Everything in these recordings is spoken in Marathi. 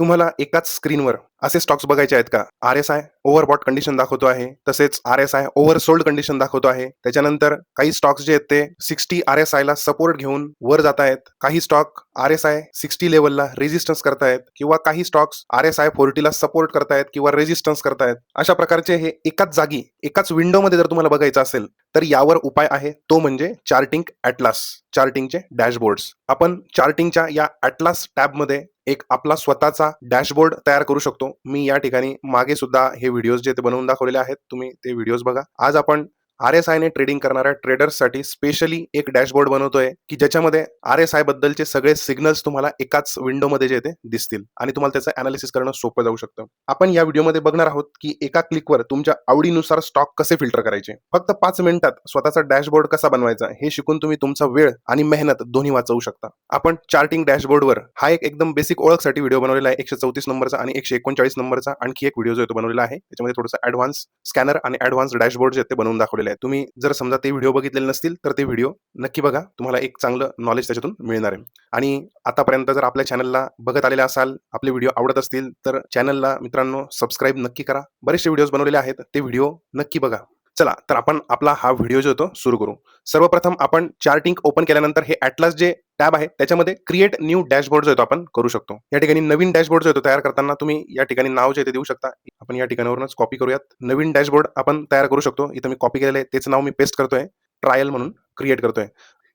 तुम्हाला एकाच स्क्रीनवर असे स्टॉक्स बघायचे आहेत का? R S I overbought condition दाखवतो आहे. तसेच R S I over sold condition दाखवतो आहे. त्याच्यानंतर काही स्टॉक्स जे आहेत ते सिक्स्टी आर एस आय ला सपोर्ट घेऊन वर जात आहेत. काही stock R S I sixty लेवलला रेजिस्टन्स करतायत किंवा काही स्टॉक्स आर एस आय फोर्टीला सपोर्ट करतायत किंवा रेजिस्टन्स करतायत अशा प्रकारचे हे एकाच जागी एकाच विंडोमध्ये जर तुम्हाला बघायचं असेल तर यावर उपाय आहे. तो म्हणजे चार्टिंग ॲटलास चार्टिंगचे डॅशबोर्ड्स आपण चार्टिंगच्या या ॲटलास टॅबमध्ये एक आपला स्वतःचा डॅशबोर्ड तयार करू शकतो. मी या ठिकाणी मागे सुद्धा हे व्हिडिओज जे ते बनवून दाखवलेले आहेत तुम्ही ते व्हिडिओज बघा. आज आपण आर एस आयने ट्रेडिंग करणाऱ्या ट्रेडर्ससाठी स्पेशली एक डॅशबोर्ड बनवतोय की ज्याच्यामध्ये आर एस आय बद्दलचे सगळे सिग्नल्स तुम्हाला एकाच विंडोमध्ये जे ते दिसतील. आणि तुम्हाला त्याचं अनालिसिस करणं सोपं जाऊ शकतं. आपण या व्हिडिओमध्ये बघणार आहोत की एका क्लिकवर तुमच्या आवडीनुसार स्टॉक कसे फिल्टर करायचे. फक्त पाच मिनिटात स्वतःचा डॅशबोर्ड कसा बनवायचा हे शिकून तुम्ही तुमचा वेळ आणि मेहनत दोन्ही वाचवू शकता. आपण चार्टिंग डॅशबोर्डवर हा एक एकदम बेसिक ओळखसाठी व्हिडिओ बनवलेला आहे. एकशे चौतीस नंबरचा आणि एकशे एकोणचाळीस नंबरचा आणखी एक व्हिडिओ जो बनवलेला आहे. त्याच्यामध्ये थोडंसं ऍडव्हान्स स्कॅनर आणि ऍडव्हान्स डॅशबोर्ड जे ते बनवून दाखवलेले आहे. तुम्ही जर समजा ते व्हिडिओ बघितलेले नसतील तर ते व्हिडिओ नक्की बघा. तुम्हाला एक चांगलं नॉलेज त्याच्यातून मिळणार आहे. आणि आतापर्यंत जर आपल्या चॅनलला बघत आलेले असाल आपले व्हिडिओ आवडत असतील तर चॅनलला मित्रांनो सबस्क्राईब नक्की करा. बरेचसे व्हिडिओज बनवलेले आहेत. ते व्हिडिओ नक्की बघा. चला तर आपण आपला हा व्हिडिओ जो होतो सुरू करू. सर्वप्रथम आपण चार्टिंग ओपन केल्यानंतर हे ॲटलास जे टॅब आहे त्याच्यामध्ये क्रिएट न्यू डॅशबोर्ड जो येतो आपण करू शकतो. या ठिकाणी नवीन डॅशबोर्ड जो येतो तयार करताना तुम्ही या ठिकाणी नाव जे ते देऊ शकता. आपण या ठिकाणावरूनच कॉपी करूयात. नवीन डॅशबोर्ड आपण तयार करू शकतो. इथं मी कॉपी केलेलं आहे तेच नाव मी पेस्ट करतोय. ट्रायल म्हणून क्रिएट करतोय.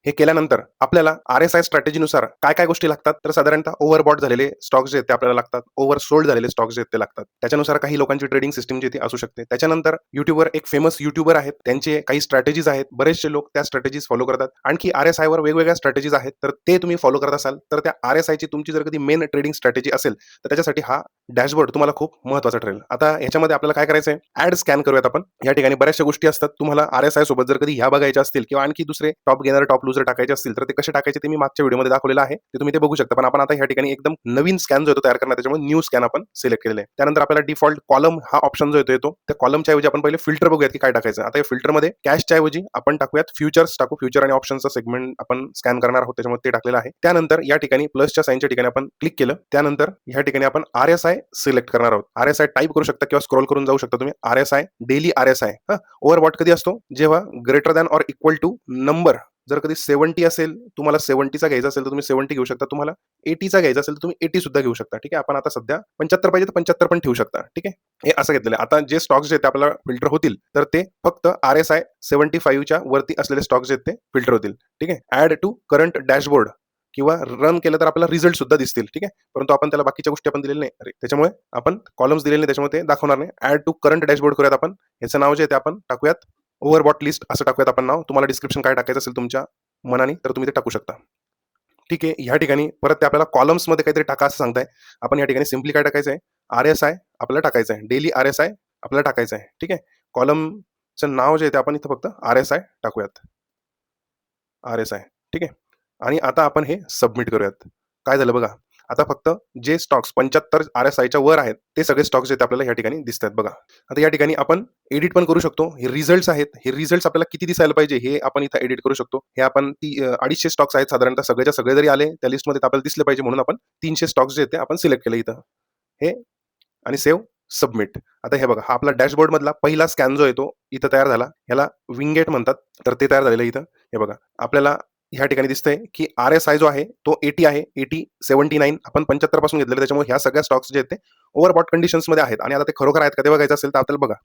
हे केल्यानंतर आपल्याला आर एस आय स्ट्रॅटेजीनुसार काय काय गोष्टी लागतात? तर साधारणतः ओव्हरबॉट झालेले स्टॉक्स जे आहेत ते आपल्याला लागतात. ओव्हर सोल्ड झालेले स्टॉक्स जे आहेत ते लागतात. त्याच्यानुसार काही लोकांची ट्रेडिंग सिस्टीम जी ती असू शकते. त्याच्यानंतर युट्यूबवर एक फेमस युट्यूबर आहेत. त्यांचे काही स्ट्रॅटेजीज आहेत. बरेचसे लोक त्या स्ट्रॅटेजीज फॉलो करतात. आणखी आर एस आयवर वेगवेगळ्या स्ट्रॅटेजीज आहेत. तर ते तुम्ही फॉलो करत असाल तर त्या आर एस आयची तुमची जर कधी मेन ट्रेडिंग स्ट्रॅटेजी असेल तर त्याच्यासाठी हा डॅशबोर्ड तुम्हाला खूप महत्त्वाचा ठरेल. आता याच्यामध्ये आपल्याला काय करायचं आहे ऍड स्कॅन करूयात आपण. या ठिकाणी बऱ्याचशा गोष्टी असतात. तुम्हाला आर एस आय सोबत जर कधी ह्या बघायच्या असतील किंवा आणखी दुसरे टॉप गेनर टॉप जर टाकायचे असतील तर ते कसे टाकायचे ते मी मागच्या व्हिडिओमध्ये दाखवलेलं आहे. ते तुम्ही ते बघू शकता. पण आपण आता या ठिकाणी एकदम नवीन स्कॅन जो येतो तयार करणार त्याच्यामुळे न्यू स्कॅन आपण सिलेक्ट केलेले आहे. त्यानंतर आपल्याला डिफॉल्ट कॉलम हा ऑप्शन जो येतो येतो. त्या कॉलमच्या ऐवजी आपण पहिले फिल्टर बघूयात की काय टाकायचं. आता या फिल्टरमध्ये कॅशच्या ऐवजी आपण टाकूयात फ्युचर्स टाकू. फ्युचर आणि ऑप्शनचा सेगमेंट आपण स्कॅन करणार आहोत त्याच्यामध्ये ते टाकलेलं आहे. त्यानंतर या ठिकाणी प्लसच्या साईनच्या ठिकाणी आपण क्लिक केलं. त्यानंतर या ठिकाणी आपण आर एस आय सिलेक्ट करणार आहोत. आर एस आय टाईप करू शकता किंवा स्क्रोल करून जाऊ शकता तुम्ही. R S I daily R S I overbought कधी असतो? जेव्हा greater than or equal to number जर कधी सेवन्टी असेल तुम्हाला सेव्हन्टीचा घ्यायचा असेल तर तुम्ही सेव्हन्टी घेऊ शकता. तुम्हाला एटीचा घ्यायचा असेल तर तुम्ही एटी सुद्धा घेऊ शकता. ठीक आहे? आपण आता सध्या पंच्याहत्तर पाहिजे तर पंच्याहत्तर पण ठेवू शकता. ठीक आहे? हे असं घेतलेलं आता जे स्टॉक्स जे ते आपल्याला फिल्टर होतील तर ते फक्त आर एस आय सेव्हन्टी फाईव्हच्या वरती असलेले स्टॉक्स जे ते फिल्टर होतील. ठीक आहे? ऍड टू करंट डॅशबोर्ड किंवा रन केलं तर आपल्याला रिझल्ट सुद्धा दिसतील. ठीक आहे? परंतु आपण त्याला बाकीच्या गोष्टी आपण दिलेल्या नाही. अरे त्याच्यामुळे आपण कॉलम्स दिलेले नाही त्याच्यामुळे ते दाखवणार नाही. ऍड टू करंट डॅशबोर्ड करूयात आपण. याचं नाव जे आहे ते आपण टाकूयात. ओव्हरबॉट लिस्ट असं टाकूयात आपण नाव. तुम्हाला डिस्क्रिप्शन काय टाकायचं असेल तुमच्या मनाने तर तुम्ही ते टाकू शकता. ठीक आहे ह्या ठिकाणी परत ते आपल्याला कॉलम्समध्ये काहीतरी टाका असं सांगताय. आपण या ठिकाणी सिम्पली काय टाकायचं आहे? आर एस आय आपल्याला टाकायचं आहे. डेली आर एस आय आपल्याला टाकायचं आहे. ठीक आहे? कॉलमचं नाव जे आहे ते आपण इथं फक्त आर एस आय टाकूयात. आर एस आय ठीक आहे? आणि आता आपण हे सबमिट करूयात. काय झालं बघा? आता फक्त जे स्टॉक्स पंच्याहत्तर आर एस आयच्या वर आहेत ते सगळे स्टॉक्स जे आपल्याला या ठिकाणी दिसतात बघा. आता या ठिकाणी आपण एडिट पण करू शकतो. हे रिझल्ट्स आहेत. हे रिझल्ट्स आपल्याला किती दिसायला पाहिजे हे आपण इथं एडिट करू शकतो. हे आपण ती अडीचशे स्टॉक्स आहेत साधारणतः सगळ्याच्या सगळे जरी आले त्या लिस्टमध्ये आपल्याला दिसले पाहिजे म्हणून आपण तीनशे स्टॉक्स जे आहेत ते आपण सिलेक्ट केले इथं. हे आणि सेव्ह सबमिट आता हे बघा हा आपला डॅशबोर्ड मधला पहिला स्कॅन जो आहे तो इथं तयार झाला. ह्याला विंगेट म्हणतात. तर ते तयार झालेलं इथं. हे बघा आपल्याला ह्या ठिकाणी दिसतंय की आर एस आय जो आहे तो एटी आहे. एटी सेव्हन्टी नाईन आपण पंच्याहत्तरपासून घेतलेले त्याच्यामुळे ह्या सगळ्या स्टॉक्स जे आहेत ते ओव्हरबॉट कंडिशन्समध्ये आहेत. आणि आता ते खरोखर आहेत का ते बघायचं असेल तर आपल्याला बघा.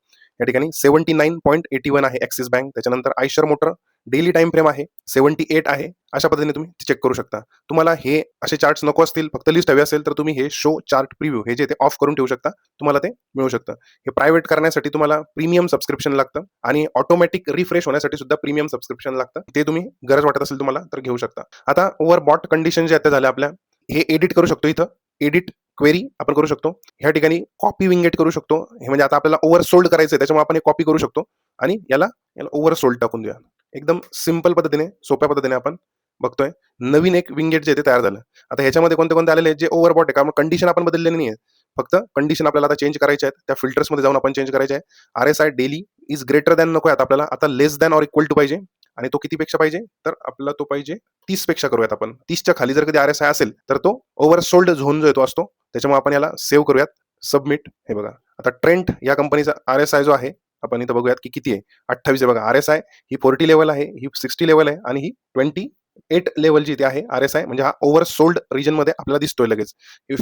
या ठिकाणी seventy nine point eighty one आहे ॲक्सिस बँक त्याच्यानंतर Eicher motor daily time frame आहे सेव्हन्टी एट आहे अशा पद्धतीने तुम्ही चेक करू शकता. तुम्हाला हे असे चार्ट्स नको असतील फक्त लिस्ट हवी असेल तर तुम्ही हे शो चार्ट प्रिव्ह्यू हे जे ते ऑफ करून ठेवू शकता तुम्हाला ते मिळू शकतं. हे प्रायव्हेट करण्यासाठी तुम्हाला प्रीमियम सबस्क्रिप्शन लागतं आणि ऑटोमॅटिक रिफ्रेश होण्यासाठी सुद्धा प्रीमियम सबस्क्रिप्शन लागतं. ते तुम्ही गरज वाटत असेल तुम्हाला तर घेऊ शकता. आता ओव्हर बॉट कंडिशन जे आता झाल्या आपल्या हे एडिट करू शकतो इथं. एडिट क्वेरी आपण करू शकतो. ह्या ठिकाणी कॉपी विंगेट करू शकतो. हे म्हणजे आता आपल्याला ओव्हर सोल्ड करायचं आहे त्याच्यामुळे आपण हे कॉपी करू शकतो. आणि याला याला ओव्हर सोल्ड टाकून देऊया. एकदम सिंपल पद्धतीने सोप्या पद्धतीने आपण बघतोय. नवीन एक विंगेट जे ते तयार झालं. आता ह्याच्यामध्ये कोणते कोणते आलेले आहेत? जे ओव्हरबॉट आहे. कारण कंडिशन आपण बदललेली नाही आहे फक्त कंडिशन आपल्याला आता चेंज करायचे आहेत. त्या फिल्टर्समध्ये जाऊन आपण चेंज करायचे आहे. R S I daily is greater than नको आता आपल्याला. आता less than or equal to पाहिजे. आणि तो किती पेक्षा पाहिजे? तर आपला तो पाहिजे तीसपेक्षा करूयात आपण. तीसच्या खाली जर कधी आर एस आय असेल तर तो ओव्हर सोल्ड झोन जो येतो असतो. त्याच्यामुळे आपण याला सेव्ह करूयात. सबमिट हे बघा. आता ट्रेंट या कंपनीचा आर एस आय जो आहे आपण इथं बघूयात की किती आहे? अठ्ठावीस आहे. बघा आर एस आय ही फोर्टी लेवल आहे ही सिक्स्टी लेवल आहे आणि ही ट्वेंटी एट लेवलची जी आहे आर एस आय म्हणजे हा ओव्हर सोल्ड रिजनमध्ये आपल्याला दिसतोय लगेच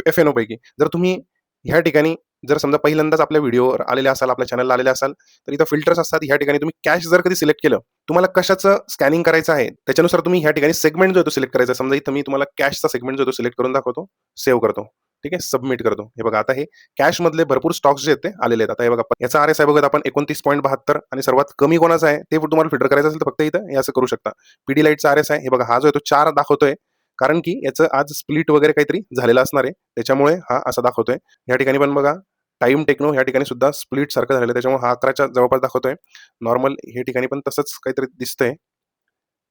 एफ एन ओ पैकी. जर तुम्ही ह्या ठिकाणी जर समजा पहिल्यांदाच आपल्या व्हिडिओवर आलेले असाल आपल्या चॅनलला आलेले असाल तर इथं फिल्टर्स असतात ह्या ठिकाणी तुम्ही कॅश जर कधी सिलेक्ट केलं तुम्हाला कशाचं स्कॅनिंग करायचं आहे त्याच्यानुसार तुम्ही ह्या ठिकाणी सेगमेंट जो आहे तो सिलेक्ट करायचा समजा इथं मी तुम्हाला कॅशचा सेगमेंट जो आहे तो सिलेक्ट करून दाखवतो सेव्ह करतो. ठीक आहे? सबमिट करतो. हे बघा आता हे कॅश मधले भरपूर स्टॉक्स जे आहेत ते आलेले आहेत. आता हे बघा याचा आर एस आय बघत आपण एकोणतीस पॉईंट बहात्तर आणि सर्वात कमी कोणाचा आहे? ते तुम्हाला फिल्टर करायचं असेल तर फक्त इथं हे असं करू शकता. पीडी लाईटचा आर एस आय हे बघा हा जो आहे तो चार दाखवतोय. कारण की याचं आज स्प्लिट वगैरे काहीतरी झालेलं असणार आहे. त्याच्यामुळे हा असा दाखवतोय. या ठिकाणी पण बघा टाइम टेक्नो या ठिकाणी सुद्धा स्प्लिट सारखं झालेलं आहे. त्याच्यामुळे हा अकराच्या जवळपास दाखवतोय. नॉर्मल हे ठिकाणी पण तसंच काहीतरी दिसतंय.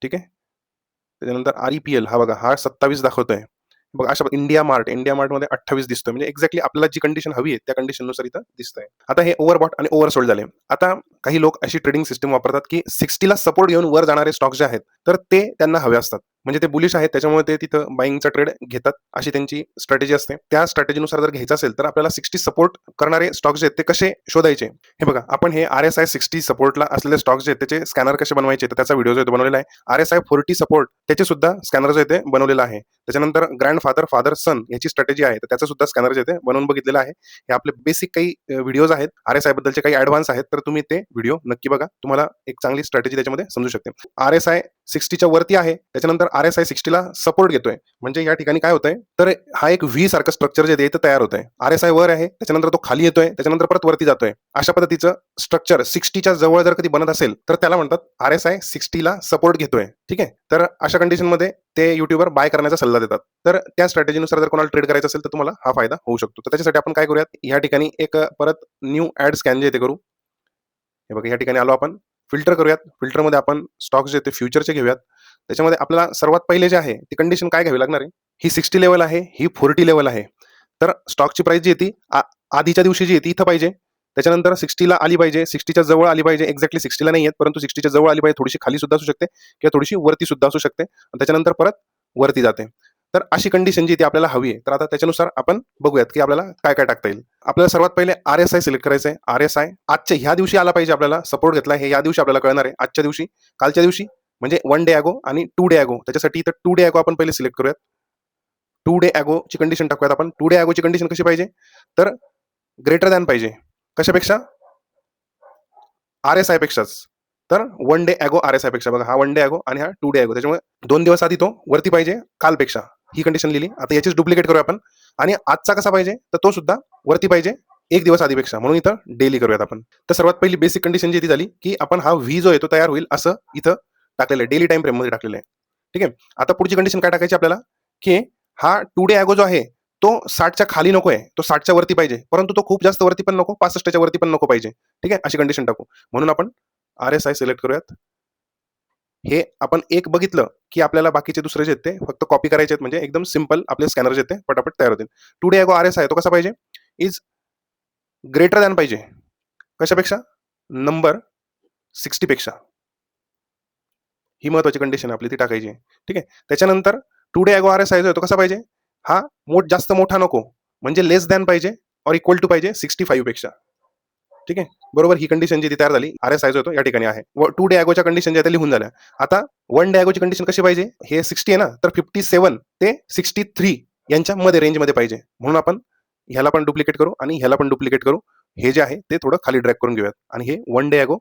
ठीक आहे? त्याच्यानंतर आर ई पी एल हा बघा हा सत्तावीस दाखवतोय. बघा अशा इंडिया मार्ट इंडिया मार्टमध्ये अठ्ठावीस दिसतोय. म्हणजे एक्झॅक्टली आपल्याला जी कंडिशन हवी आहे त्या कंडिशननुसार इथं दिसतंय. आता हे ओव्हरबॉट आणि ओव्हरसोल्ड झाले. आता काही लोक अशी ट्रेडिंग सिस्टम वापरतात की सिक्स्टीला सपोर्ट घेऊन वर जाणारे स्टॉक जे आहेत तर ते त्यांना हवे असतात. म्हणजे ते बुलिश आहेत त्याच्यामुळे ते तिथं बाईंगचा ट्रेड घेतात अशी त्यांची स्ट्रॅटेजी असते. त्या स्ट्रॅटेजीनुसार जर घ्यायचं असेल तर आपल्याला सिक्स्टी सपोर्ट करणारे स्टॉक्स जे आहेत ते कसे शोधायचे? हे बघा आपण हे आर एस आय सिक्स्टी सपोर्टला असलेले स्टॉक्स जे आहेत त्याचे स्कॅनर कसे बनवायचे? तर त्याचा व्हिडिओ जो आहे बनवलेला आहे. R S I forty support त्याचे सुद्धा स्कॅनर जे आहे ते बनवलेलं आहे. त्याच्यानंतर ग्रँड फादर फादर सन याची स्ट्रॅटेजी आहे. तर त्याचं सुद्धा स्कॅनर जे आहे ते बनवून बघितलेलं आहे. हे आपले बेसिक काही व्हिडिओज आहेत. आर एस आय बद्दलचे काही ऍडव्हान्स आहेत तर तुम्ही ते व्हिडिओ नक्की बघा. तुम्हाला एक चांगली स्ट्रॅटेजी त्याच्यामध्ये समजू शकते. आर एस आय सिक्स्टीच्या वरती आहे. त्याच्यानंतर आर एस आय सिक्स्टीला सपोर्ट घेतोय. म्हणजे या ठिकाणी काय होतंय? तर हा एक व्ही सारखं स्ट्रक्चर जे ते तयार होतंय. आर एस आय वर आहे. त्याच्यानंतर तो खाली येतोय. त्याच्यानंतर परत वरती जातोय. अशा पद्धतीचं स्ट्रक्चर सिक्स्टीच्या जवळ जर कधी बनत असेल तर त्याला म्हणतात आर एस आय सिक्स्टीला सपोर्ट घेतोय. ठीक आहे? तर अशा कंडिशनमध्ये ते युट्यूबर बाय करण्याचा सल्ला देतात. तर त्या स्ट्रॅटेजीनुसार जर कोणाला ट्रेड करायचं असेल तर तुम्हाला हा फायदा होऊ शकतो. तर त्याच्यासाठी आपण काय करूयात? या ठिकाणी एक परत न्यू ऍड स्कॅन जे ते करू. हे बघा या ठिकाणी आलो आपण. फिल्टर करूयात. फिल्टरमध्ये आपण स्टॉक जे ते फ्युचरचे घेऊयात. त्याच्यामध्ये आपल्याला सर्वात पहिले जे आहे ती कंडिशन काय घ्यावी लागणार आहे? ही सिक्स्टी लेवल आहे ही फोर्टी लेवल आहे. तर स्टॉकची प्राइस जी येते आधीच्या दिवशी जी येते इथं पाहिजे. त्याच्यानंतर सिक्स्टीला आली पाहिजे सिक्स्टीच्या जवळ आली पाहिजे. एक्झॅक्टली सिक्स्टीला नाही येत परंतु सिक्स्टीच्या जवळ आली पाहिजे थोडीशी खाली सुद्धा असू शकते किंवा थोडीशी वरती सुद्धा असू शकते. आणि त्याच्यानंतर परत वरती जाते. तर अशी कंडिशन जी ती आपल्याला हवी आहे तर आता त्याच्यानुसार आपण बघूयात की आपल्याला काय काय टाकता येईल. आपल्याला सर्वात पहिले आर एस आय सिलेक्ट करायचं आहे आर एस आय आजच्या ह्या दिवशी आला पाहिजे आपल्याला सपोर्ट घेतला हे या दिवशी आपल्याला कळणार आहे. आजच्या दिवशी कालच्या दिवशी म्हणजे वन डे अगो आणि टू डे अगो त्याच्यासाठी इथं टू डे अगो आपण पहिले सिलेक्ट करूयात. टू डे अगोची कंडिशन टाकूयात आपण. टू डे अगोची कंडिशन कशी पाहिजे? तर ग्रेटर दॅन पाहिजे. कशापेक्षा? आर एस आय पेक्षाच. तर one day ago R S आयपेक्षा. बघा हा वन डे अगो आणि हा टू डे अगो त्याच्यामुळे दोन दिवस आधी तो वरती पाहिजे कालपेक्षा. ही कंडिशन लिहिली. आता याचीच डुप्लिकेट करूया आपण. आणि आजचा कसा पाहिजे? तर तो सुद्धा वरती पाहिजे. एक दिवस आधीपेक्षा. म्हणून इथं डेली करूयात आपण. तर सर्वात पहिली बेसिक कंडिशन जी ती झाली की आपण हा व्ही जो आहे तो तयार होईल असं इथं टाकलेलं आहे. डेली टाइम फ्रेममध्ये टाकलेलं आहे. ठीक आहे? आता पुढची कंडिशन काय टाकायची आपल्याला? की हा टू डे अॅगो जो आहे तो साठच्या खाली नको आहे. तो साठच्या वरती पाहिजे. परंतु तो खूप जास्त वरती पण नको पासष्टच्या वरती पण नको पाहिजे. ठीक आहे? अशी कंडिशन टाकू. म्हणून आपण आर एस आय सिलेक्ट करूयात. हे आपण एक बघितलं की आपल्याला बाकीचे दुसरे जे आहेत ते फक्त कॉपी करायचे आहेत. म्हणजे एकदम सिंपल आपले स्कॅनर जे ते पटापट तयार होतील. टू अगो आर एस आहे तो कसा पाहिजे? इज ग्रेटर दॅन पाहिजे. कशापेक्षा? नंबर सिक्स्टीपेक्षा ही महत्वाची कंडिशन आपली ती टाकायची. ठीक आहे? त्याच्यानंतर two day R S I जो आहे तो कसा पाहिजे? हा मोठ जास्त मोठा नको. म्हणजे लेस दॅन पाहिजे और इक्वल टू पाहिजे सिक्स्टी फाईव्हपेक्षा. ठीक आहे? बरोबर ही कंडिशन जी तयार झाली आर एस आयज होतो या ठिकाणी आहे. टू डे अगोच्या कंडिशन ज्या लिहून झाल्या आता वन डे अगोची कंडिशन कशी पाहिजे? हे सिक्स्टी आहे ना तर फिफ्टी सेवन ते सिक्स्टी थ्री यांच्या मध्ये रेंजमध्ये पाहिजे. म्हणून आपण ह्याला पण डुप्लिकेट करू आणि ह्याला पण डुप्लिकेट करू. हे जे आहे ते थोडं खाली ड्रॅक करून घेऊयात. आणि हे one day ago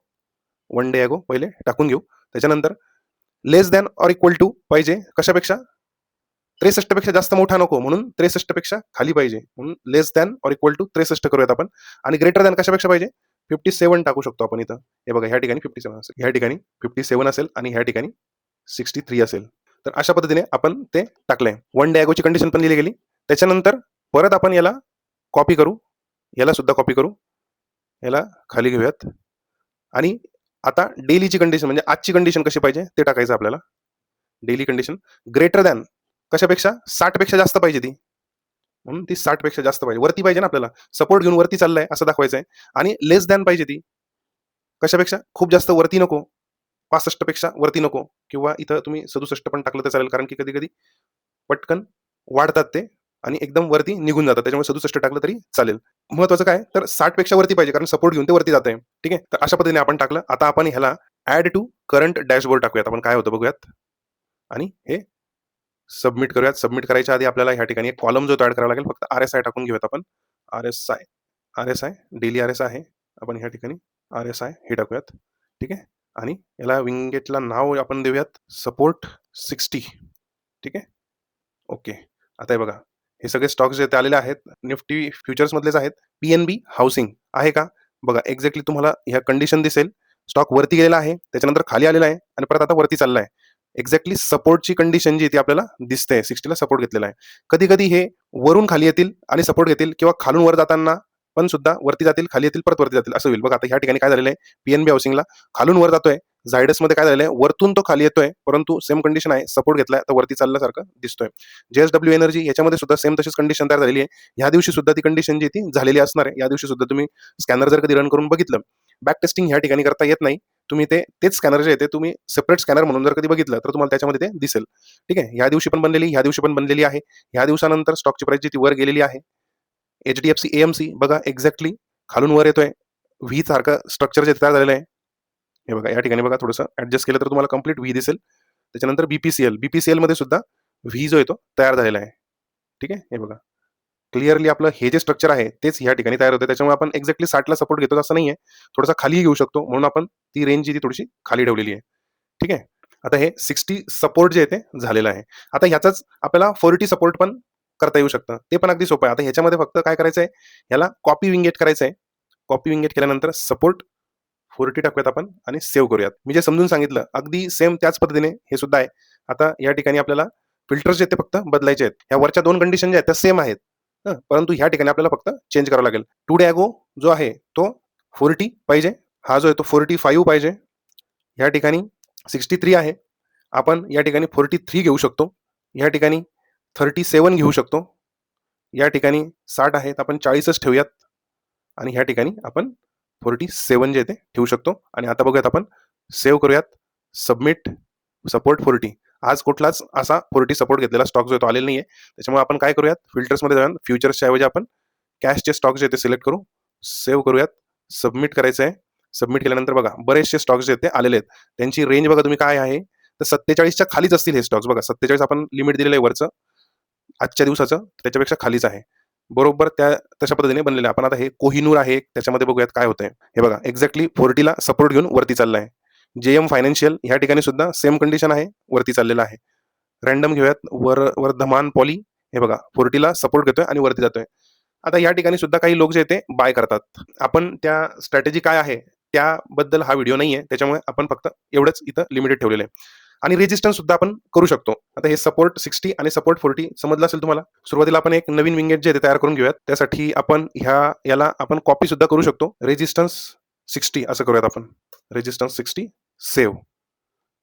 one day ago पहिले टाकून घेऊ. त्याच्यानंतर less than or equal to पाहिजे कशापेक्षा? त्रेसष्टपेक्षा जास्त मोठा नको म्हणून त्रेसष्टपेक्षा खाली पाहिजे. म्हणून less than or equal to त्रेसष्ट करूयात आपण. आणि ग्रेटर दॅन कशापेक्षा पाहिजे? फिफ्टी सेवन टाकू शकतो आपण इथं. हे बघा ह्या ठिकाणी फिफ्टी सेवन असेल. ह्या ठिकाणी फिफ्टी सेवन असेल आणि ह्या ठिकाणी सिक्स्टी थ्री असेल. तर अशा पद्धतीने आपण ते टाकलंय. वन डे ॲगोची कंडिशन पण लिहिली गेली. त्याच्यानंतर परत आपण याला कॉपी करू. याला सुद्धा कॉपी करू. याला खाली घेऊयात. आणि आता डेलीची कंडिशन म्हणजे आजची कंडिशन कशी पाहिजे ते टाकायचं आपल्याला. डेली कंडिशन ग्रेटर दॅन कशापेक्षा? साठपेक्षा जास्त पाहिजे ती. म्हणून ती साठपेक्षा जास्त पाहिजे. वरती पाहिजे ना आपल्याला. सपोर्ट घेऊन वरती चाललाय असं दाखवायचं आहे आणि लेस दॅन पाहिजे ती. कशापेक्षा? खूप जास्त वरती नको. पासष्टपेक्षा वरती नको. किंवा इथं तुम्ही सदुसष्ट पण टाकलं तर चालेल. कारण की कधी कधी पटकन वाढतात ते. आणि एकदम वरती निघून जातात. त्याच्यामुळे सदुसष्ट टाकलं तरी चालेल. महत्वाचं काय? तर साठपेक्षा वरती पाहिजे. कारण सपोर्ट घेऊन ते वरती जात आहे ठीक आहे? तर अशा पद्धतीने आपण टाकलं. आता आपण ह्याला ऍड टू करंट डॅशबोर्ड टाकूयात. आपण काय होतं बघूयात. आणि हे सबमिट करूयात. सबमिट करायच्या आधी आपल्याला ह्या ठिकाणी एक कॉलम जो तयार करावा लागेल फक्त आर एस आय टाकून घेऊयात आपण. R S I R S I daily R S आहे. आपण ह्या ठिकाणी आर एस आय हे टाकूयात. ठीक आहे? आणि याला विंगेटला नाव आपण देऊयात. सपोर्ट सिक्स्टी ठीक आहे? ओके. आता हे बघा. हे सगळे स्टॉक्स जे आलेले आहेत निफ्टी फ्युचर्स मधलेच आहेत. पी एन बी हाऊसिंग आहे का? बघा एक्झॅक्टली तुम्हाला ह्या कंडिशन दिसेल. स्टॉक वरती गेलेला आहे त्याच्यानंतर खाली आलेला आहे आणि परत आता वरती चालला आहे एक्झॅक्टली सपोर्टची कंडिशन जी ती आपल्याला दिसते. सिक्स्टीला सपोर्ट घेतलेला आहे. कधी कधी हे वरून खाली येतील आणि सपोर्ट घेतील किंवा खालून वर जाताना पण सुद्धा वरती जातील खाली येतील परत वरती जातील असं होईल. बघा आता ह्या ठिकाणी काय झालेलं आहे? पीएनबी हाऊसिंगला खालून वर जातोय. झायडसमध्ये काय झालेलं आहे? वरतून तो खाली येतोय परंतु सेम कंडिशन आहे. सपोर्ट घेतलाय तर वरती चालल्यासारखं दिसतोय. जेएसडब्ल्यू एनर्जी याच्यामध्ये सुद्धा सेम तशीच कंडिशन तयार झालेली आहे. ह्या दिवशी सुद्धा ती कंडिशन जी ती झालेली असणार आहे. या दिवशी सुद्धा तुम्ही स्कॅनर जर कधी रन करून बघितलं बॅक टेस्टिंग ह्या ठिकाणी करता येत नाही. तुम्ही ते तेच स्कॅनर जे ते तुम्ही सेपरेट स्कॅनर म्हणून जर कधी बघितलं तर तुम्हाला त्याच्यामध्ये ते दिसेल. ठीक आहे? ह्या दिवशी पण बनलेली ह्या दिवशी पण बनलेली आहे. ह्या दिवसानंतर स्टॉकची प्राइस जी ती वर गेलेली आहे. H D F C AMC बघा एक्झॅक्टली खालून वर येतोय. व्ही सारखं स्ट्रक्चर जे तयार झालेलं आहे. हे बघा या ठिकाणी बघा थोडंसं ऍडजस्ट केलं तर तुम्हाला कंप्लीट व्ही दिसेल. त्याच्यानंतर बीपीसीएल बीपीसीएलमध्ये सुद्धा व्ही जो येतो तयार झालेला आहे. ठीक आहे? हे बघा. क्लिअरली आपलं हे जे स्ट्रक्चर आहे तेच या ठिकाणी तयार होतं त्याच्यामुळे आपण एक्झॅक्टली साठला सपोर्ट घेतो असं नाही आहे थोडासा खाली घेऊ शकतो. म्हणून आपण ती रेंज जी ती थोडीशी खाली ठेवलेली आहे. ठीक आहे? आता हे सिक्स्टी सपोर्ट जे आहे ते झालेलं आहे. आता ह्याचाच आपल्याला फोर्टी सपोर्ट पण करता येऊ शकतं. ते पण अगदी सोपं आहे. आता ह्याच्यामध्ये फक्त काय करायचं आहे? ह्याला कॉपी विंगेट करायचं आहे. कॉपी विंगेट केल्यानंतर सपोर्ट फोर्टी टाकूयात आपण आणि सेव्ह करूयात. मी जे समजून सांगितलं अगदी सेम त्याच पद्धतीने हे सुद्धा आहे. आता या ठिकाणी आपल्याला फिल्टर्स जे ते फक्त बदलायचे आहेत. ह्या वरच्या दोन कंडिशन ज्या आहेत त्या सेम आहेत. परंतु ह्या ठिकाणी आपल्याला फक्त चेंज करावं लागेल. टू डॅगो जो आहे तो फोर्टी पाहिजे. हा जो आहे तो फोर्टी फाईव्ह पाहिजे. ह्या ठिकाणी सिक्स्टी थ्री आहे. आपण या ठिकाणी फोर्टी थ्री घेऊ शकतो. या ठिकाणी थर्टी सेवन घेऊ शकतो. या ठिकाणी साठ आहेत आपण चाळीसच ठेवूयात. आणि ह्या ठिकाणी आपण फोर्टी सेवन जे आहे ते ठेवू शकतो. आणि आता बघूयात आपण सेव्ह करूयात. सबमिट सपोर्ट फोर्टी आज कुठलाच असा फोर्टी सपोर्ट घेतलेला स्टॉक जो आहे तो आलेला नाहीये. त्याच्यामुळे आपण काय करूयात? फिल्टर्समध्ये जाऊन फ्युचर्सच्या ऐवजी आपण कॅशचे स्टॉक्स जे ते सिलेक्ट करू. सेव्ह करूयात. सबमिट करायचं आहे. सबमिट केल्यानंतर बघा बरेचसे स्टॉक्स जे आहेत ते आलेले आहेत. त्यांची रेंज बघा तुम्ही काय आहे? तर सत्तेचाळीसच्या खालीच असतील हे स्टॉक्स बघा. सत्तेचाळीस आपण लिमिट दिलेलं आहे वरचं. आजच्या दिवसाचं त्याच्यापेक्षा खालीच आहे. बरोबर त्या तशा पद्धतीने बनलेलं आहे. आपण आता हे कोहिनूर आहे. त्याच्यामध्ये बघूयात काय होतंय. हे बघा एक्झॅक्टली फोर्टीला सपोर्ट घेऊन वरती चाललं आहे जे एम फायनान्शियल ह्या ठिकाणी सुद्धा सेम कंडिशन आहे वरती चाललेलं आहे. रॅन्डम घेऊयात वर वर्धमान पॉली हे बघा फोर्टीला सपोर्ट घेतोय आणि वरती जातोय. आता या ठिकाणी सुद्धा काही लोक जे आहेत ते बाय करतात. आपण त्या स्ट्रॅटेजी काय आहे त्याबद्दल हा व्हिडिओ नाही आहे त्याच्यामुळे आपण फक्त एवढंच इथं लिमिटेड ठेवलेलं आहे. आणि रेजिस्टन्स सुद्धा आपण करू शकतो. आता हे सपोर्ट सिक्स्टी आणि सपोर्ट फोर्टी समजलं असेल तुम्हाला सुरुवातीला आपण एक नवीन विंगेट जे ते तयार करून घेऊयात. त्यासाठी आपण ह्या याला आपण कॉपी सुद्धा करू शकतो. रेजिस्टन्स सिक्स्टी असं करूयात आपण. Resistance sixty save.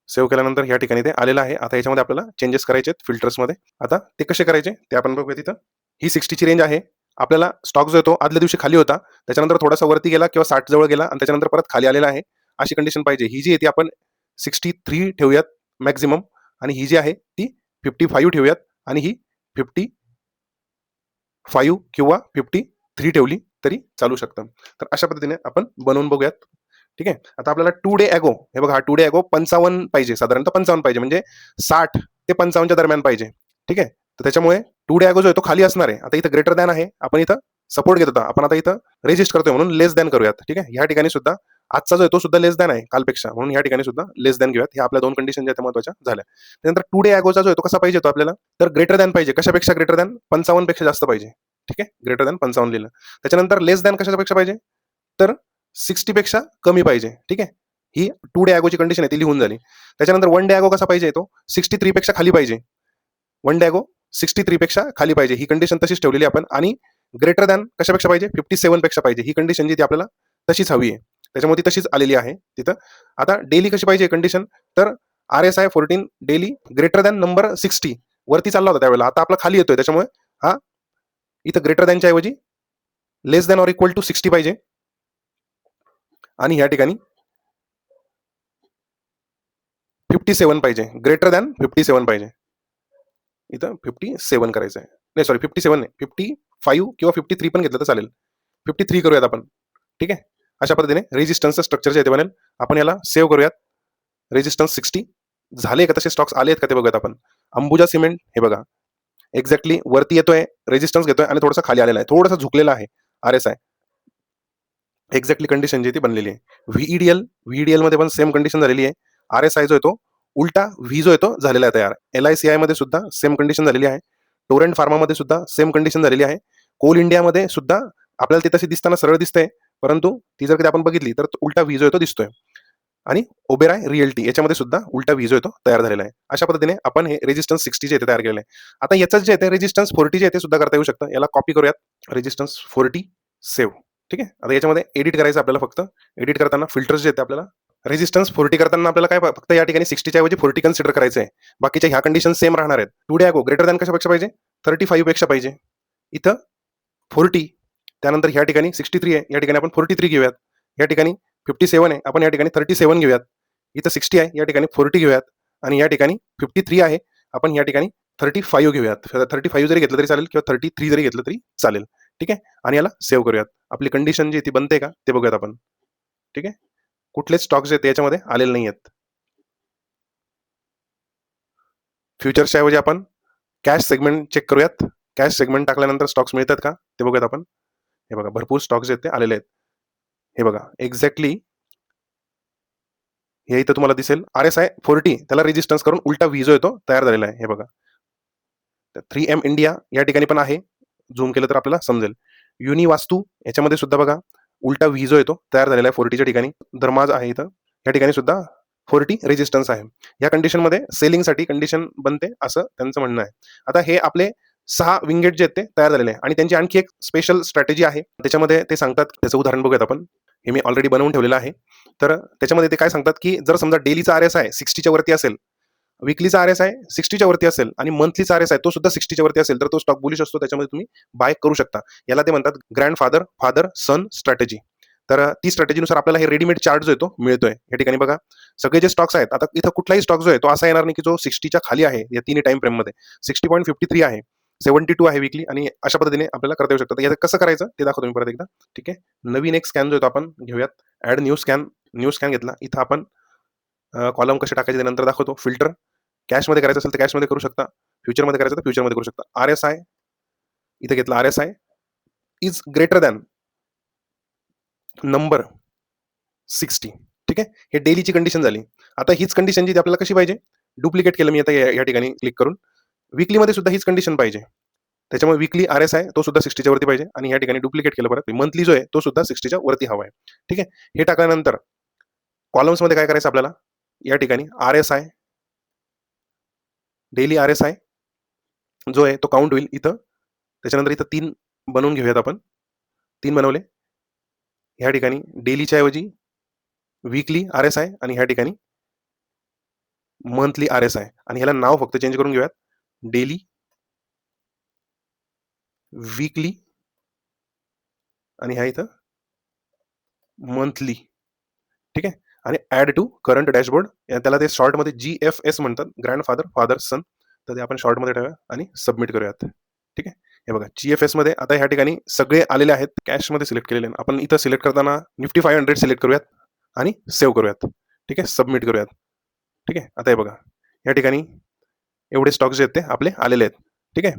सेव्ह केल्यानंतर या ठिकाणी ते आलेलं आहे. आता याच्यामध्ये आपल्याला चेंजेस करायचे आहेत फिल्टर्समध्ये आता ते कसे करायचे? ते आपण बघूया तिथं. ही सिक्स्टीची रेंज आहे. आपल्याला स्टॉक जो येतो आदल्या दिवशी खाली होता. त्याच्यानंतर थोडासा वरती गेला किंवा साठ जवळ गेला आणि त्याच्यानंतर परत खाली आलेला आहे. अशी कंडिशन पाहिजे. ही जी आहे ती आपण सिक्स्टी थ्री ठेवूयात मॅक्झिमम आणि ही जी आहे ती फिफ्टी फाईव्ह ठेवूयात. आणि ही फिफ्टी फाईव्ह किंवा फिफ्टी थ्री ठेवली तरी चालू शकतं. तर अशा पद्धतीने आपण बनवून बघूयात. ठीक आहे? आता आपल्याला टू डे ॲगो हे बघा हा टू डे ॲगो पंचावन्न पाहिजे साधारणतः पंचावन्न पाहिजे म्हणजे साठ ते पंचावन्नच्या दरम्यान पाहिजे. ठीक आहे? तर त्याच्यामुळे टू डे ॲगो जो आहे तो खाली असणार आहे. आता इथं ग्रेटर दॅन आहे. आपण इथं सपोर्ट घेत होता. आपण आता इथं रेजिस्ट करतोय म्हणून लेस दॅन करूयात. ठीक आहे? ह्या ठिकाणी सुद्धा आजचा जो आहे तो सुद्धा लेस दॅन आहे कालपेक्षा. म्हणून या ठिकाणी सुद्धा लेस दॅन घेऊयात. ह्या आपल्या दोन कंडिशन ज्या महत्त्वाच्या झाल्या. त्यानंतर टू डे ॲगोचा जो आहे तो कसा पाहिजे तो आपल्याला? तर ग्रेटर दॅन पाहिजे. कशापेक्षा ग्रेटर दॅन पंचावन्नपेक्षा जास्त पाहिजे. ठीक आहे? ग्रेटर दॅन पंचावन्न लिहिलं. त्याच्यानंतर लेस दॅन कशापेक्षा पाहिजे? तर सिक्स्टी पेक्षा कमी पाहिजे ठीक आहे? ही टू डे ॲगोची कंडिशन आहे ती लिहून झाली. त्याच्यानंतर वन डे ॲगो कसा पाहिजे तो? सिक्स्टी थ्रीपेक्षा खाली पाहिजे. वन डे ॲगो सिक्स्टी थ्रीपेक्षा खाली पाहिजे. ही कंडिशन तशीच ठेवलेली आपण. आणि ग्रेटर दॅन कशापेक्षा पाहिजे? फिफ्टी सेवनपेक्षा पाहिजे. ही कंडिशन जी ती आपल्याला तशीच हवी आहे. त्याच्यामुळे ती तशीच आलेली आहे तिथं. आता डेली कशी पाहिजे कंडिशन तर R S I fourteen daily greater than number sixty वरती चालला होता त्यावेळेला. आता आपला खाली येतोय. त्याच्यामुळे हा इथं ग्रेटर दॅनच्या ऐवजी less than or equal to sixty पाहिजे. आणि ह्या ठिकाणी फिफ्टी सेवन पाहिजे. ग्रेटर दॅन फिफ्टी सेवन पाहिजे. इथं फिफ्टी सेवन करायचं आहे. नाही सॉरी फिफ्टी सेवन नाही. फिफ्टी फाईव्ह किंवा फिफ्टी थ्री पण घेतलं तर चालेल. फिफ्टी थ्री करूयात आपण. ठीक आहे? अशा पद्धतीने रेजिस्टन्सचं स्ट्रक्चरच्या इथे बनेल. आपण याला सेव्ह करूयात. रेजिस्टन्स सिक्स्टी झाले का तसे स्टॉक्स आले आहेत का ते बघूयात आपण. अंबुजा सिमेंट हे बघा. एक्झॅक्टली वरती येतोय रेजिस्टन्स घेतोय आणि थोडासा खाली आलेला आहे. थोडासा झुकलेला आहे. R S I exactly condition जी ती बनलेली आहे. व्हीईडीएल व्हीईडीएलमध्ये पण सेम कंडिशन झालेली आहे. आर एस आय जो येतो उलटा व्ही जो येतो झालेला आहे तयार. एल आय सी आयमध्ये सुद्धा सेम कंडिशन झालेली आहे. टोरेंट फार्मामध्ये सुद्धा सेम कंडिशन झालेली आहे. कोल इंडियामध्ये सुद्धा आपल्याला ती तशी दिसताना सरळ दिसते परंतु ती जर कधी आपण बघितली तर उलटा व्ही जो येतो दिसतोय. आणि ओबेराय रिअल्टी याच्यामध्ये सुद्धा उलटा व्ही जो येतो तयार झालेला आहे. अशा पद्धतीने आपण हे रेजिस्टन्स सिक्स्टी जे येते तयार केलेलं आहे. आता याचं जे येते रेजिस्टन्स फोर्टी जे येते ते सुद्धा करता येऊ शकतं. याला कॉपी करूयात. रेजिस्टन्स फोर्टी सेव्ह ठीक आहे? आता याच्यामध्ये एडिट करायचं आपल्याला फक्त. एडिट करताना फिल्टर्स जे येते आपल्याला रेजिस्टन्स फोर्टी करताना आपल्याला काय फक्त या ठिकाणी सिक्स्टीच्या ऐवजी फोर्टी कन्सिडर करायचं आहे बाकीच्या ह्या कंडिशन सेम राहणार आहेत. Two day ago greater than कशापेक्षा पाहिजे? थर्टी फाईव्हपेक्षा पाहिजे. इथं फोर्टी त्यानंतर ह्या ठिकाणी सिक्स्टी थ्री आहे. या ठिकाणी आपण फोर्टी थ्री घेऊयात. या ठिकाणी फिफ्टी सेवन आहे. आपण या ठिकाणी थर्टी सेवन घेऊयात. इथं सिक्स्टी आहे. या ठिकाणी फोर्टी घेऊयात. आणि या ठिकाणी फिफ्टी थ्री आहे. आपण या ठिकाणी थर्टी फाईव्ह घेऊयात. थर्टी फाईव्ह जरी घेतलं तरी चालेल किंवा थर्टी थ्री जरी घेतलं तरी चालेल. ठीक आहे? आणि याला सेव्ह करूयात. आपली कंडिशन जी ती बनते का? ते बघूयात आपण. ठीक आहे? कुठलेच स्टॉक्स आहेत याच्यामध्ये आलेले नाही आहेत फ्युचर्सच्या ऐवजी आपण कॅश सेगमेंट चेक करूयात. कॅश सेगमेंट टाकल्यानंतर स्टॉक्स मिळतात का? ते बघूयात आपण. हे बघा भरपूर स्टॉक्स आहेत ते आलेले आहेत. हे बघा एक्झॅक्टली हे इथं तुम्हाला दिसेल. आर एस आय फोर्टी त्याला रेजिस्टन्स करून उलटा व्हिजो येतो तयार झालेला आहे. हे बघा. थ्री एम इंडिया या ठिकाणी पण आहे. झूम केलं तर आपल्याला समजेल. युनी वास्तू याच्यामध्ये सुद्धा बघा उलटा व्हिजो येतो तयार झालेला आहे फोर्टीच्या ठिकाणी. धर्माज आहे इथं या ठिकाणी सुद्धा फोर्टी रेजिस्टन्स आहे. या कंडिशनमध्ये सेलिंगसाठी कंडिशन बनते असं त्यांचं म्हणणं आहे. आता हे आपले सहा विंगेट जे आहेत ते तयार झालेले आहे. आणि त्यांची आणखी एक स्पेशल स्ट्रॅटेजी आहे. त्याच्यामध्ये ते सांगतात त्याचं उदाहरण बघूयात आपण. हे मी ऑलरेडी बनवून ठेवलेलं आहे. तर त्याच्यामध्ये ते काय सांगतात की जर समजा डेलीचा आर एस आहे सिक्स्टीच्या वरती असेल विकलीचा आर एस आहे सिक्स्टीच्या वरती असेल आणि मंथलीचा आर एस आहे तो सुद्धा सिक्स्टीच्या वरती असेल तर तो स्टॉक बुलिश असतो त्याच्यामध्ये तुम्ही बाय करू शकता. याला ते म्हणतात grand father father son strategy तर ती स्ट्रॅटेजीनुसार आपल्याला हे रेडीमेड चार्ट जो येतो मिळतोय. या ठिकाणी बघा सगळे जे स्टॉक्स आहेत आता इथं कुठलाही स्टॉक जो आहे तो असा येणार नाही की जो सिक्स्टीच्या खाली आहे या तिन्ही टाइम फ्रेममध्ये सिक्स्टी पॉईंट फिफ्टी थ्री आहे सेव्हन्टी टू आहे विकली आणि अशा पद्धतीने आपल्याला करता येऊ शकतात याचं कसं करायचं ते दाखवतो मी परत एकदा. ठीक आहे? नवीन एक स्कॅन जो येतो आपण घेऊयात. Add new scan new scan घेतला. इथं आपण कॉलम कसे टाकायचे नंतर दाखवतो. फिल्टर कॅशमध्ये करायचं असेल तर कॅशमध्ये करू शकता. फ्युचरमध्ये करायचं तर फ्युचरमध्ये करू शकता. आर एस आय इथे घेतला R S I is greater than number sixty ठीक आहे? हे डेलीची कंडिशन झाली. आता हीच कंडिशन जी आपल्याला कशी पाहिजे? डुप्लिकेट केलं मी आता या ठिकाणी क्लिक करून. विकलीमध्ये सुद्धा हीच कंडिशन पाहिजे. त्याच्यामुळे विकली आर एस आहे तो सुद्धा सिक्स्टीच्या वरती पाहिजे. आणि या ठिकाणी डुप्लिकेट केलं परत. मंथली जो आहे तो सुद्धा सिक्स्टीच्या वरती हवा आहे. ठीक आहे? हे टाकल्यानंतर कॉलम्समध्ये काय करायचं आपल्याला? या ठिकाणी R S I daily R S I जो आहे तो काउंट होईल इथं. त्याच्यानंतर इथं तीन बनवून घेऊयात आपण. तीन बनवले. ह्या ठिकाणी डेलीच्या ऐवजी वीकली आर एस आय आणि ह्या ठिकाणी मंथली आर एस आय आणि ह्याला नाव फक्त चेंज करून घेऊयात. डेली वीकली आणि ह्या इथं मंथली ठीक आहे? आणि ऍड टू करंट डॅशबोर्ड त्याला ते शॉर्टमध्ये जी एफ एस म्हणतात ग्रँड फादर फादर सन तर ते आपण शॉर्टमध्ये ठेवूया आणि सबमिट करूयात. ठीक आहे? हे बघा जी एफ एसमध्ये आता ह्या ठिकाणी सगळे आलेले आहेत कॅशमध्ये सिलेक्ट केलेले आहेत. आपण इथं सिलेक्ट करताना निफ्टी फाईव्ह हंड्रेड सिलेक्ट करूयात आणि सेव्ह करूयात. ठीक आहे? सबमिट करूयात. ठीक आहे? आता हे बघा या ठिकाणी एवढे स्टॉक्स जे आहेत ते आपले आलेले आहेत. ठीक आहे?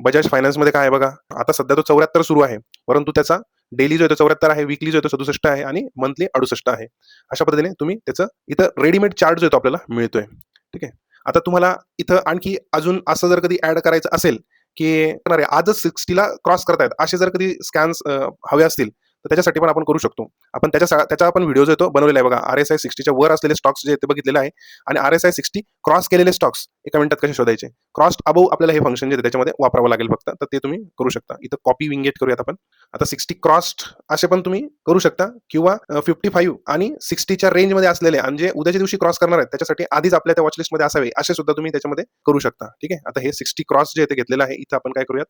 बजाज फायनान्समध्ये काय आहे बघा आता सध्या तो चौऱ्याहत्तर सुरू आहे परंतु त्याचा डेली जो येतो चौऱ्याहत्तर आहे विकली जो येतो सदुसष्ट आहे आणि मंथली अडुसष्ट आहे. अशा पद्धतीने तुम्ही त्याचं इथं रेडीमेड चार्ट जो येतो आपल्याला मिळतोय. ठीक आहे? आता तुम्हाला इथं आणखी अजून असं जर कधी ऍड करायचं असेल की आजच सिक्स्टीला क्रॉस करतायत असे जर कधी स्कॅन्स हवे असतील तर त्याच्यासाठी पण आपण करू शकतो. आपण त्याच्या त्याचा आपण व्हिडिओ येतो बनवलेला आहे बघा. आर एस आय सिक्स्टीच्या वर असलेले स्टॉक्स जे ते बघितलेलं आहे. आणि R S I sixty cross केलेले स्टॉक्स एका मिनिटात कसे शोधायचे? क्रॉस अबव आपल्याला हे फंक्शन जे त्याच्यामध्ये वापरावं लागेल फक्त. तर ते तुम्ही करू शकता. इथं कॉपी विंगेट करूयात आपण. आता सिक्स्टी क्रॉस्ट असे पण तुम्ही करू शकता. किंवा फिफ्टी फाईव्ह आणि सिक्स्टीच्या रेंजमध्ये असलेले आणि जे उद्याच्या दिवशी क्रॉस करणार आहेत त्याच्यासाठी आधीच आपल्या त्या वॉचलिस्टमध्ये असावे. असे सुद्धा तुम्ही त्याच्यामध्ये करू शकता. ठीक आहे? आता हे सिक्स्टी क्रॉस जे ते घेतलेलं आहे. इथं आपण काय करूयात?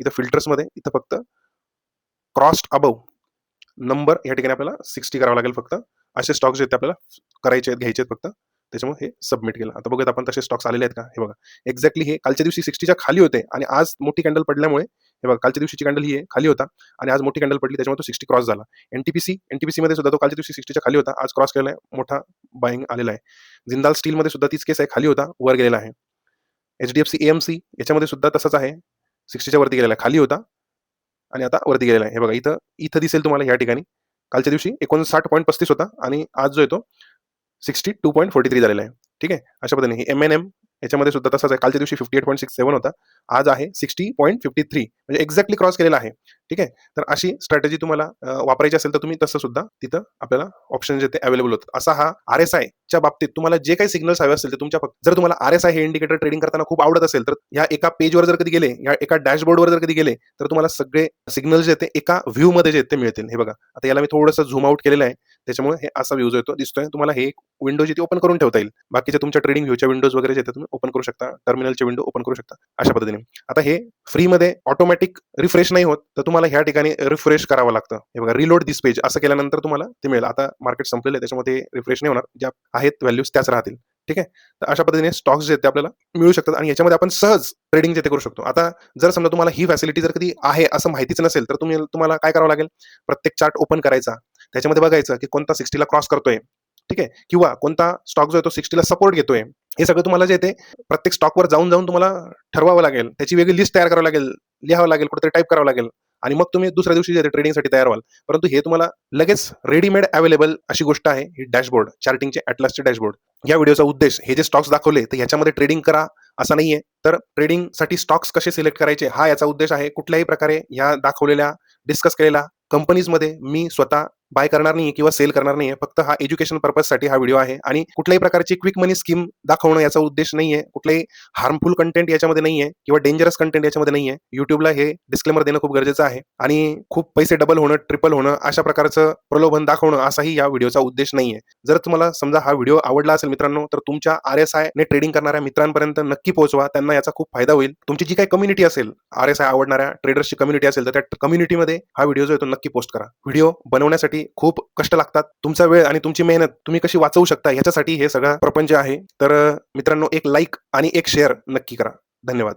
इथं फिल्टर्समध्ये इथं फक्त क्रॉस्ड अबव नंबर या ठिकाणी आपल्याला सिक्स्टी करावं लागेल फक्त. असे स्टॉक्स जे आहेत ते आपल्याला करायचे आहेत घ्यायचे आहेत फक्त. त्याच्यामुळे हे सबमिट केलं. आता बघत आपण तसे स्टॉक्स आलेले आहेत का? हे बघा. एक्झॅक्टली हे कालच्या दिवशी सिक्स्टीच्या खाली होते आणि आज मोठी कॅन्डल पडल्यामुळे हे बघा कालच्या दिवशीची कॅन्डल ही आहे खाली होता आणि आज मोठी कॅन्डल पडली त्याच्यामुळे तो सिक्स्टी क्रॉस झाला. एनटीपीसी एनटीपीसी मध्ये सुद्धा तो कालच्या दिवशी सिक्स्टीच्या खाली होता. आज क्रॉस केलेला आहे मोठा बाईंग आलेला आहे. जिंदाल स्टीलमध्ये सुद्धा तीच केस आहे खाली होता वर गेलेला आहे. H D F C AMC याच्यामध्ये सुद्धा तसंच आहे. सिक्स्टीच्या वरती गेलेला आहे खाली होता. आणि आता वरती गेलेला आहे. हे बघा इथं इथं दिसेल तुम्हाला या ठिकाणी. कालच्या दिवशी एकोणसाठ पॉईंट पस्तीस होता आणि आज जो येतो sixty two point forty three झालेला आहे. ठीक आहे? अशा पद्धतीने. एम एन एम याच्यामध्ये सुद्धा तसाच आहे. कालच्या दिवशी fifty eight point six seven होता. आज आहे सिक्स्टी पॉईंट फिफ्टी थ्री म्हणजे एक्झॅक्टली क्रॉस केलेला आहे. ठीक आहे? तर अशी स्ट्रॅटेजी तुम्हाला वापरायची असेल तर तुम्ही तसं सुद्धा तिथं आपल्याला ऑप्शन जे ते अवेलेबल होतात. असा हा आर एस आयच्या बाबतीत तुम्हाला जे काही सिग्नल्स हवे असेल ते तुमच्या फक्त जर तुम्हाला आर एस आय हे इंडिकेटर ट्रेडिंग करताना खूप आवडत असेल तर या एका पेजवर जर कधी गेले या एका डॅशबोर्डवर जर कधी गेले तर तुम्हाला सगळे सिग्नल जे ते एका व्ह्यू मध्ये जे ते मिळतील. हे बघा आता याला मी थोडंसं झूम आउट केलेलं आहे. त्याच्यामुळे हे असा व्ह्यू जो येतो दिसतोय. तुम्हाला हे एक विंडो जिथे ती ओपन करून ठेवता येईल. बाकीच्या तुमच्या ट्रेडिंग व्ह्यूच्या विंडोज वगैरे जे तुम्ही ओपन करू शकता. टर्मिनलचे विंडो ओपन करू शकता. अशा पद्धतीने. आता हे फ्रीमध्ये ऑटोमॅटिक रिफ्रेश नाही होत तर तुम्हाला ह्या ठिकाणी रिफ्रेश करावं लागतं. हे बघा रिलोड दिस पेज असं केल्यानंतर तुम्हाला ते मिळेल. आता मार्केट संपलेलं आहे त्याच्यामध्ये रिफ्रेश नाही होणार. ज्या आहेत व्हॅल्यूज त्याच राहतील. ठीक आहे? तर अशा पद्धतीने स्टॉक्स जे आहेत ते आपल्याला मिळू शकतात आणि याच्यामध्ये आपण सहज ट्रेडिंग जे ते करू शकतो. आता जर समजा तुम्हाला ही फॅसिलिटी जर कधी आहे असं माहितीच नसेल तर तुम्ही तुम्हाला काय करावं लागेल? प्रत्येक चार्ट ओपन करायचा. त्याच्यामध्ये बघायचं की कोणता सिक्स्टीला क्रॉस करतोय. ठीक आहे? किंवा कोणता स्टॉक जो आहे तो सिक्स्टीला सपोर्ट घेतोय हे सगळं तुम्हाला जे ते प्रत्येक स्टॉकवर जाऊन जाऊन तुम्हाला ठरवावं लागेल. त्याची वेगळी लिस्ट तयार करावं लागेल लिहावं लागेल कुठेतरी टाईप करावं लागेल. आणि मग तुम्ही दुसऱ्या दिवशी जे ट्रेडिंगसाठी तयार व्हाल. परंतु हे तुम्हाला लगेच रेडीमेड अवेलेबल अशी गोष्ट आहे ही डॅशबोर्ड चार्टिंगचे अटलासचे डॅशबोर्ड या व्हिडिओचा उद्देश हे जे स्टॉक्स दाखवले तर ह्याच्यामध्ये ट्रेडिंग करा असा नाहीये. तर ट्रेडिंगसाठी स्टॉक्स कसे सिलेक्ट करायचे हा याचा उद्देश आहे कुठल्याही प्रकारे या दाखवलेल्या डिस्कस केलेल्या कंपनीजमध्ये मी स्वतः बाय करणार नाही किंवा सेल करणार नाही फक्त हा एज्युकेशन पर्पजसाठी हा व्हिडिओ आहे. आणि कुठल्याही प्रकारची क्विक मनी स्कीम दाखवणं याचा उद्देश नाहीये. कुठलाही हार्मफुल कंटेंट याच्यामध्ये नाहीये किंवा डेंजरस कंटेंट याच्यामध्ये नाहीये. युट्यूबला हे डिस्क्लेमर देणं खूप गरजेचं आहे. आणि खूप पैसे डबल होणं ट्रिपल होणं अशा प्रकारचं प्रलोभन दाखवणं असाही या व्हिडिओचा उद्देश नाहीये. जर तुम्हाला समजा हा व्हिडिओ आवडला असेल मित्रांनो तर तुमच्या आर एस आय ने ट्रेडिंग करणाऱ्या मित्रांपर्यंत नक्की पोहोचवा. त्यांना याचा खूप फायदा होईल. तुमची जी काही कम्युनिटी असेल आर एस आय आवडणाऱ्या ट्रेडर्सची कम्युनिटी असेल तर त्या कम्युनिटीमध्ये हा व्हिडिओ जो आहे तो नक्की पोस्ट करा. व्हिडिओ बनवण्यासाठी खूप कष्ट लागतात. तुमचा वेळ आणि तुमची मेहनत तुम्ही कशी वाचवू शकता याच्यासाठी हे सगळं प्रपंच आहे. तर मित्रांनो एक लाईक आणि एक शेअर नक्की करा. धन्यवाद.